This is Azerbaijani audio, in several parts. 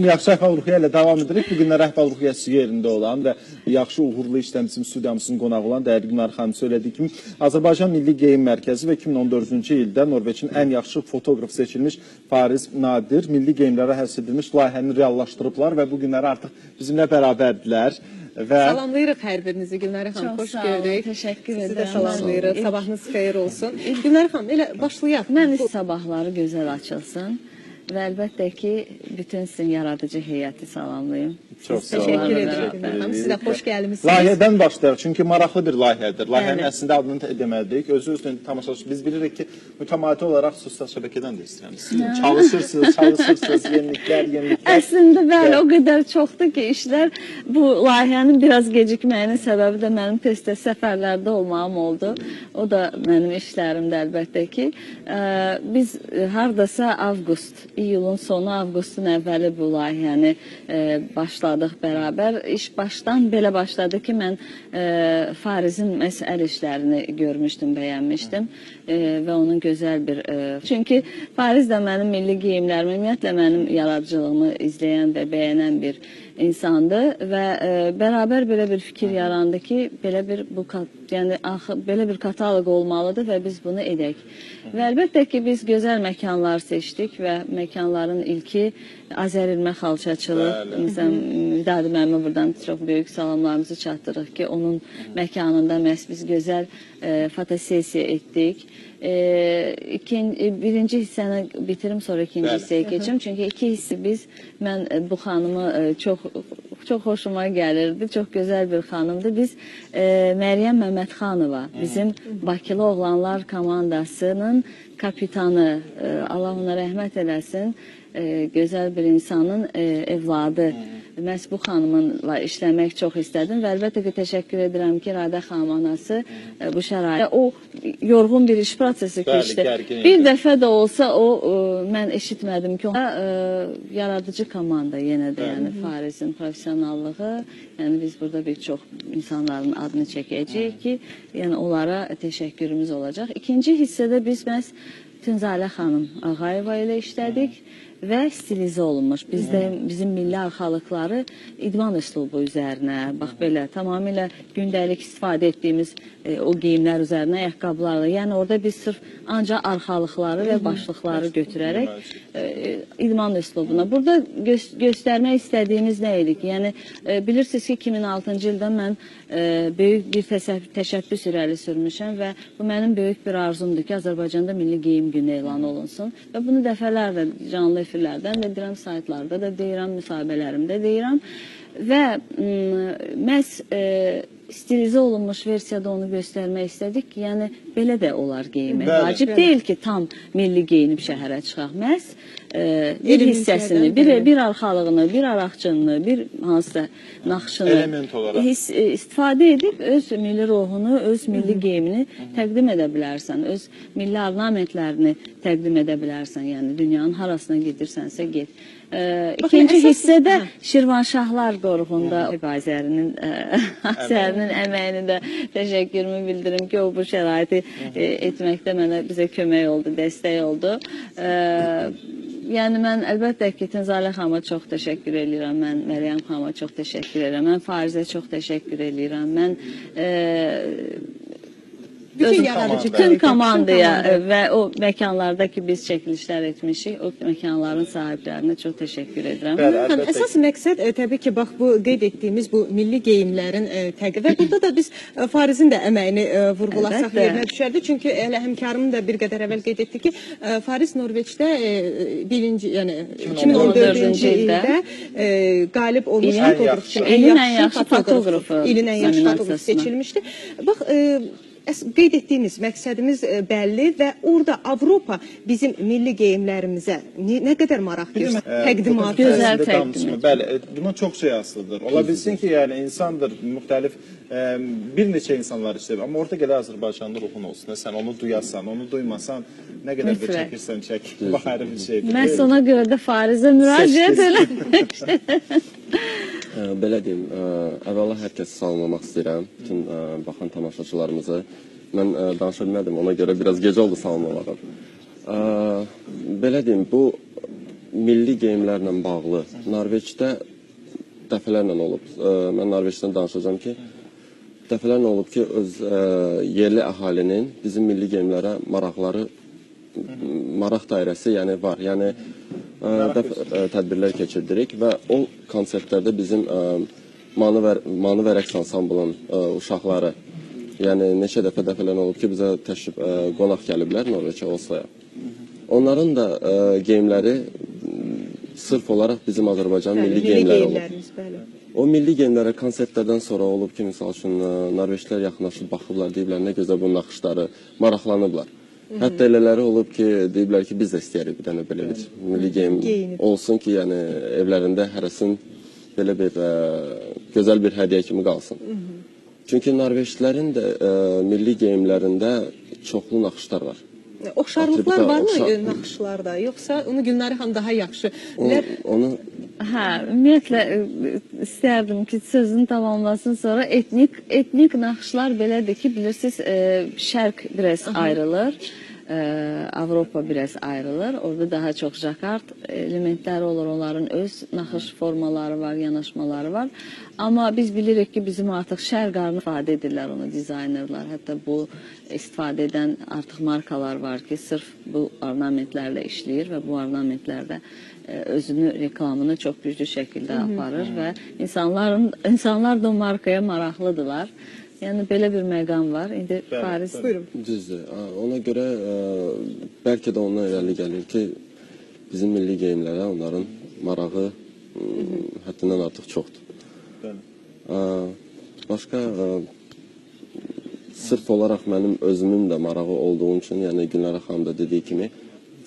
Yaxşı əhval ruhiyyə ilə davam edirik. Bu günlər əhval ruhiyyəsi yerində olan və yaxşı uğurlu işləmçim studiyamızın qonağı olan dəyərli Günar xanım söylediyi kimi Azərbaycan Milli Geyim Mərkəzi və 2014-cü ildə Norveçin ən yaxşı fotoqraf seçilmiş Fariz Nadir milli geyimlərə həsr edilmiş layihəni reallaşdırıblar və bu günləri artıq bizimlə bərabərdirlər. Və Salamlayırıq hər birinizi Gülnare xanım. Çox Xoş gördük. təşəkkür Sizi də edirəm. salamlayırıq. Sabahınız xeyir olsun. Gülnare xanım, elə başlayaq. Mən sabahları gözəl açılsın və əlbəttə ki, bütün sizin yaradıcı heyəti salamlayım. Çox sağ olun. Təşəkkür edirəm bərabər. Gülnare xanım. Siz də xoş gəlmisiniz. Layihədən başlayaq çünki maraqlı bir layihədir. Layihənin əslində adını da deməliyik. Özü özünün tamaşaçı biz bilirik ki, mütəmadi olaraq sosial şəbəkədən də istəyirəm. Siz çalışırsınız, çalışırsınız, yeniliklər, yeniliklər. Əslində bəli, o qədər çoxdur ki, işlər bu layihənin biraz gecikməyinin səbəbi də mənim tez-tez səfərlərdə olmağım oldu. O da mənim işlərimdə əlbəttə ki. Biz hardasa avqust, iyulun sonu, avqustun əvvəli bu layihəni e, başladıq bərabər. İş başdan belə başladı ki, mən e, Farizin məsəl işlərini görmüşdüm, bəyənmişdim e, və onun gözəl bir e, çünki Fariz də mənim milli geyimlərimi, ümumiyyətlə mənim yaradıcılığımı izləyən və bəyənən bir insandır və e, bərabər belə bir fikir yarandı ki, belə bir bu yəni axı belə bir kataloq olmalıdır və biz bunu edək. Və əlbəttə ki, biz gözəl məkanlar seçdik və məkanların ilki Azərilmə xalçaçılıq. Məsələn, Vidadi müəllimə buradan çox böyük salamlarımızı çatdırırıq ki, onun məkanında məhz biz gözəl e, fotosessiya etdik. E, ikin, e, birinci hissəni bitirim sonra ikinci Bəli. hissəyə keçim. Çünki iki hissi biz mən e, bu xanımı e, çox çox xoşuma gəlirdi. Çox gözəl bir xanımdır. Biz e, Məryəm Məmmədxanova bizim Bakılı oğlanlar komandasının kapitanı e, Allah ona rəhmət eləsin. E, gözəl bir insanın e, evladı. Məhz bu xanımınla işləmək çox istədim və əlbəttə ki, təşəkkür edirəm ki, Radə xanım anası e, bu şəraitdə o yorğun bir iş prosesi Bəli, keçdi. Bir dəfə də olsa o e, mən eşitmədim ki, o e, yaradıcı komanda yenə də, yəni Farizin professionallığı, yəni biz burada bir çox insanların adını çəkəcəyik ki, yəni onlara təşəkkürümüz olacaq. İkinci hissədə biz məhz Tünzalə xanım Ağayeva ilə işlədik və stilizə olunmuş. Bizdə bizim milli arxalıqları idman üslubu üzərinə, bax belə tamamilə gündəlik istifadə etdiyimiz e, o geyimlər üzərinə ayaqqabılarla. Yəni orada biz sırf ancaq arxalıqları və başlıqları götürərək e, idman üslubuna. Burada göz, göstərmək istədiyimiz nə idi ki? Yəni e, bilirsiniz ki 2006-cı ildə mən e, böyük bir təşəbbüs irəli sürmüşəm və bu mənim böyük bir arzumdur ki, Azərbaycanda Milli Geyim Günü elan olunsun və bunu dəfələrlə canlı efirlərdən də deyirəm, saytlarda da deyirəm, müsahibələrimdə deyirəm və məhz e, stilizə olunmuş versiyada onu göstərmək istədik ki, yəni belə də olar geyinmək. Bəli. Vacib deyil ki, tam milli geyinib şəhərə çıxaq. Məhz e, bir hissəsini, bir bəli. bir arxalığını, bir araqçınını, bir hansısa naxışını Element olaraq. his, e, istifadə edib öz milli ruhunu, öz milli geyimini təqdim edə bilərsən, öz milli ornamentlərini təqdim edə bilərsən. Yəni dünyanın harasına gedirsənsə get. Baxın, ikinci hissədə Hə. Şirvanşahlar qoruğunda Azərinin e, Azərinin əməyini də təşəkkürümü bildirim ki, o bu şəraiti e, etməkdə mənə bizə kömək oldu, dəstək oldu. E, yəni mən əlbəttə ki, Tənzalə xanıma çox təşəkkür edirəm. Mən Məryəm xanıma çox təşəkkür edirəm. Mən Farizə çox təşəkkür edirəm. Mən e, Bütün yaradıcı bütün komandaya komanda. və o məkanlarda ki biz çəkilişlər etmişik, o məkanların sahiblərinə çox təşəkkür edirəm. Bəli, əlbəttə əsas məqsəd e, təbii ki, bax bu qeyd etdiyimiz bu milli geyimlərin e, təqib və burada da biz e, Farizin də əməyini e, vurğulasaq Əlbəttə. yerinə düşərdi. Çünki elə həmkarım da bir qədər əvvəl qeyd etdi ki, e, Fariz Norveçdə e, birinci, yəni 2014-cü 2014-cü ildə e, qalib olmuş İlin fotoqraf kimi ilin ən yaxşı fotoqrafı ilin ən yaxşı fotoqrafı seçilmişdi. Bax e, əs- qeyd etdiyiniz məqsədimiz e, bəlli və orada Avropa bizim milli geyimlərimizə nə, qədər maraq göstərir. e, fotoqrafiyasında Gözəl təqdim. Bəli, e, buna çox şey asılıdır. Ola bilsin ki, yəni insandır, müxtəlif e, bir neçə insanlar işləyir, amma orta gələ Azərbaycanlı ruhun olsun. Sən onu duyasan, onu duymasan, nə qədər də çəkirsən, çək. Bax ayrı bir şeydir. Məhz ona görə də Farizə müraciət Seçdiniz. Belə deyim, əvvəla hər kəsi salamlamaq istəyirəm, bütün baxan tamaşaçılarımızı. Mən danışa bilmədim, ona görə biraz gecə oldu salamlamağım. Belə deyim, bu milli geyimlərlə bağlı Norveçdə dəfələrlə olub. Mən Norveçdən danışacağam ki, dəfələrlə olub ki, öz yerli əhalinin bizim milli geyimlərə maraqları maraq dairəsi yəni var. Yəni dəf ə, tədbirlər keçirdirik və o konsertlərdə bizim ə, Manı və Manı və rəqs ansamblının ə, uşaqları yəni neçə dəfə dəfələrlə olub ki, bizə təşrif qonaq gəliblər Norveçə Osloya. Onların da geyimləri sırf olaraq bizim Azərbaycan Bəli, milli geyimləri olub. bəli. O milli geyimlərə konsertlərdən sonra olub ki, misal üçün Norveçlər yaxınlaşıb baxıblar, deyiblər nə gözəl bu naxışları, maraqlanıblar. Hətta elələri olub ki, deyiblər ki, biz də istəyirik bir dənə belə bir milli geyim olsun ki, yəni evlərində hərəsin belə bir ə, gözəl bir hədiyyə kimi qalsın. Çünki Norveçlərin də ə, milli geyimlərində çoxlu naxışlar var. Oxşarlıqlar varmı oxşar- e, naxışlarda, yoxsa onu Günləri daha yaxşı O, bilər? onu Hə, ümumiyyətlə istərdim ki, sözünü tamamlasın sonra etnik etnik naxışlar belədir ki, bilirsiniz, ə, şərq biraz ayrılır. Ə, Avropa biraz ayrılır. Orada daha çox jakart elementləri olur. Onların öz naxış formaları var, yanaşmaları var. Amma biz bilirik ki, bizim artıq şərq qarnı istifadə edirlər onu dizaynerlər. Hətta bu istifadə edən artıq markalar var ki, sırf bu ornamentlərlə işləyir və bu ornamentlərdə e, özünü reklamını çox güclü şəkildə aparır və insanların insanlar da markaya maraqlıdırlar. Yəni belə bir məqam var. İndi Paris Buyurun. Düzdür. Ona görə ə, bəlkə də ondan irəli gəlir ki, bizim milli geyimlərə onların marağı ə, həddindən artıq çoxdur. Bəli. Ə, başqa ə, sırf olaraq mənim özümün də marağı olduğu üçün, yəni Günara xanım da dediyi kimi,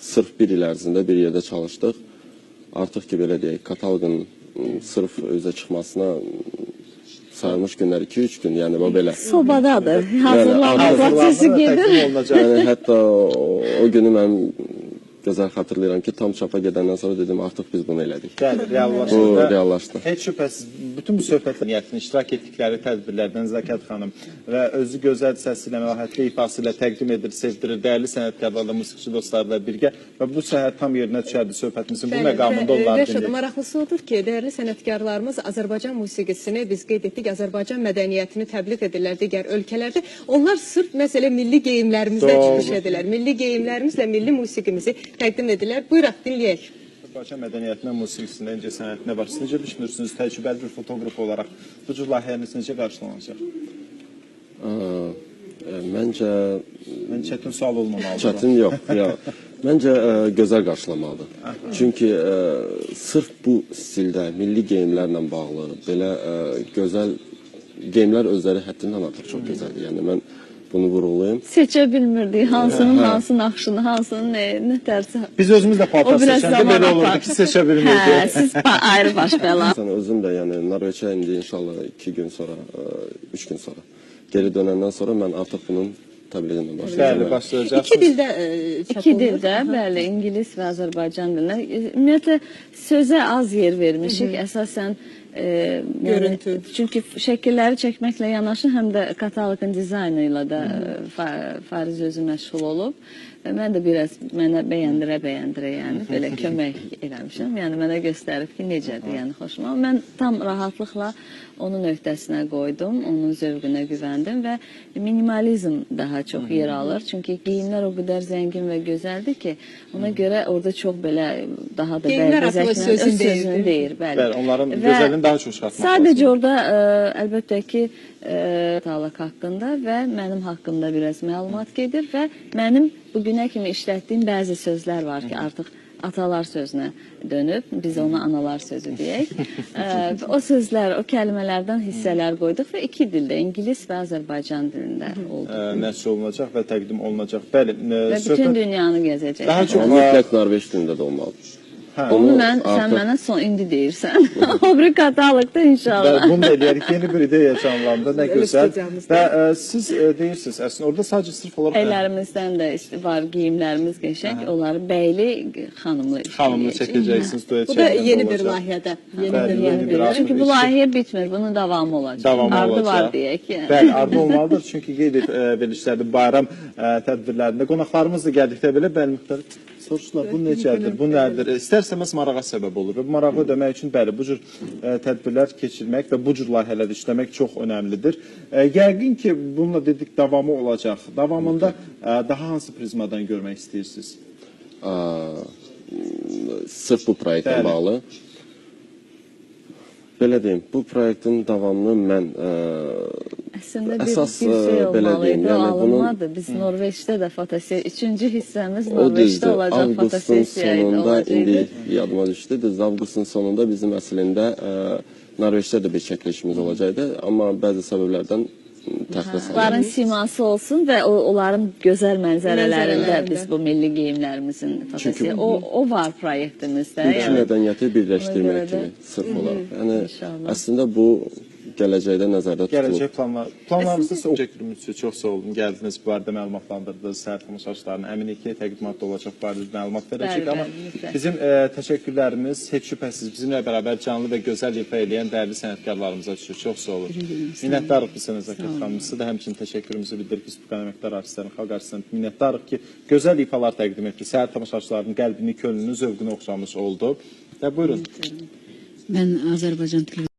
sırf bir il ərzində bir yerdə çalışdıq. Artıq ki belə deyək, kataloqun sırf üzə çıxmasına sayılmış günlər 2-3 gün, yəni bu belə. sobadadır. Hazırlanma prosesi gedir. Yəni hətta o, o günü mən gözəl xatırlayıram ki, tam çapa gedəndən sonra dedim artıq biz bunu elədik. Bəli, reallaşdı. Bu reallaşdı. Heç şübhəsiz bütün bu söhbətlər niyyətini iştirak etdikləri tədbirlərdən Zəkat xanım və özü gözəl səsi ilə, məlahətli ifası ilə təqdim edir, sevdirir dəyərli sənətkarlarla, musiqiçi dostlarla birgə və bu səhər tam yerinə düşərdi söhbətimizin bu məqamında e, onları Rəşad, dinləyək. maraqlısı odur ki, dəyərli sənətkarlarımız Azərbaycan musiqisini biz qeyd etdik, Azərbaycan mədəniyyətini təbliğ edirlər digər ölkələrdə. Onlar sırf məsələ milli geyimlərimizdən Doğru. çıxış edirlər. Milli geyimlərimizlə milli musiqimizi təqdim edirlər. Buyuraq dinləyək. Azərbaycan mədəniyyətinə, musiqisində, incə sənətinə var. Siz necə düşünürsünüz təcrübəli bir fotoqraf olaraq bu cür layihəniz necə qarşılanacaq? Ə, məncə Mən çətin sual olmamalıdır. çətin yox, yox. Məncə ə, gözəl qarşılamalıdır. Çünki ə, sırf bu stildə milli geyimlərlə bağlı belə ə, gözəl geyimlər özləri həddindən artıq çox gözəldir. Yəni mən bunu vurğulayım. Seçə bilmirdik hansının hansı naxışını, hansının nə, nə tərsi. Biz özümüz də paltar seçəndə belə olurdu ki, seçə Hə, bilmirdik. siz ba- ayrı baş bəla. Sən özüm də yəni Norveçə indi inşallah 2 gün sonra, 3 gün sonra geri dönəndən sonra mən artıq bunun təbliğini Bəli, başlayacağam. başlayacaqsınız. İki dildə e, İki çapılır. dildə, bəli, ingilis və Azərbaycan dilinə. Ümumiyyətlə sözə az yer vermişik. Əsasən e, yəni, Görüntü. çünki şəkilləri çəkməklə yanaşı həm də kataloqun dizaynı ilə də e, fa- Fariz özü məşğul olub. Və mən də biraz mənə bəyəndirə bəyəndirə, yəni belə kömək eləmişəm. Yəni mənə göstərib ki, necədir, yəni xoşuma. Mən tam rahatlıqla onun öhdəsinə qoydum, onun zövqünə güvəndim və minimalizm daha çox yer alır. Çünki geyimlər o qədər zəngin və gözəldir ki, ona görə orada çox belə daha da sözün öz sözünü deyir, bəli. Bəli, onların Və gözəlliğini daha çox çıxartmaq Sadəcə orada ə, əlbəttə ki, ə, talaq haqqında və mənim haqqımda biraz məlumat gedir və mənim bu günə kimi işlətdiyim bəzi sözlər var ki, artıq atalar sözünə dönüb, biz ona analar sözü deyək. Ə, və o sözlər, o kəlmələrdən hissələr qoyduq və iki dildə, ingilis və Azərbaycan dilində oldu. Nəşr olunacaq və təqdim olunacaq. Bəli, Və bütün dünyanı gəzəcək. Daha çox- mütləq Norveç dilində də olmalıdır. Hə, Onu Onu mən, sən artıq- mənə son indi deyirsən. o bir kataloqda inşallah. Və bunu da eləyərik. Yeni bir ideya canlandı. Nə gözəl. Və ə, siz ə, deyirsiniz, əslində orada sadəcə sırf olaraq Əylərimizdən də işte var geyimlərimiz qəşəng. Onları bəyli, xanımlı xanımını işləyəcək. çəkəcəksiniz, duet Bu da yeni bir olacaq. layihədə. Yeni Bəli, bir layihədə. bir Çünki bu layihə bitmir, bunun davamı olacaq. Davamı Ardı olacaq. var deyək. Yəni. Bəli, ardı olmalıdır. Çünki qeyd et, verilişlərdə bayram ə, tədbirlərində qonaqlarımız da gəldikdə belə bəli müxtəlif Soruşdular, bu necədir, bu nədir? İstərsəməz marağa səbəb olur və bu marağı ödəmək üçün bəli, bu cür e, tədbirlər keçirmək və bu cür layihələr işləmək çox önəmlidir. E, yəqin ki, bununla dedik davamı olacaq. Davamında e, daha hansı prizmadan görmək istəyirsiniz? Ə, sırf bu proyektlə bağlı. Belə deyim, bu proyektin davamını mən ə, Əslində bir, Əsas, bir şey e, belə olmalı deyim, idi, yəni alınmadı. Biz Norveçdə də fotosesiya, üçüncü hissəmiz Norveçdə düzdür. olacaq Avqustun fotosesiya idi, sonunda olacaqdı. indi yadıma düşdü. Düzdür, avqustun sonunda bizim əslində ə, Norveçdə də bir çəkilişimiz olacaqdı, amma bəzi səbəblərdən təxirə salındı. Onların siması olsun və o, onların gözəl mənzərələrində biz bu milli geyimlərimizin fotosesiya. O, o var proyektimizdə. İki Yəni. mədəniyyəti birləşdirmək kimi sırf olaraq. Yəni İnşallah. əslində bu gələcəkdə nəzərdə tutulub. Gələcək planlar. Planlarınızda sizə təşəkkürümüz üçün çox sağ olun. Gəldiniz, bu barədə məlumatlandırdınız. Səhər tamaşaçılarına əminik ki, təqdimatda olacaq bu barədə məlumat verəcək. Bəli, Amma bəli, mütləq. bizim e, təşəkkürlərimiz heç şübhəsiz bizimlə bərabər canlı və gözəl ifa edən dəyərli sənətkarlarımıza düşür. Çox sağ olun. Minnətdarıq bu sənə Zəkat xanım. Sizə də həmçinin təşəkkürümüzü bildiririk Respublika əməkdar artistlərin xalq artistlərin minnətdarıq ki, gözəl ifalar təqdim etdi. Səhər tamaşaçılarının qəlbini, könlünü, zövqünü oxşamış oldu. Və buyurun. Ben Azerbaycan Televizyonu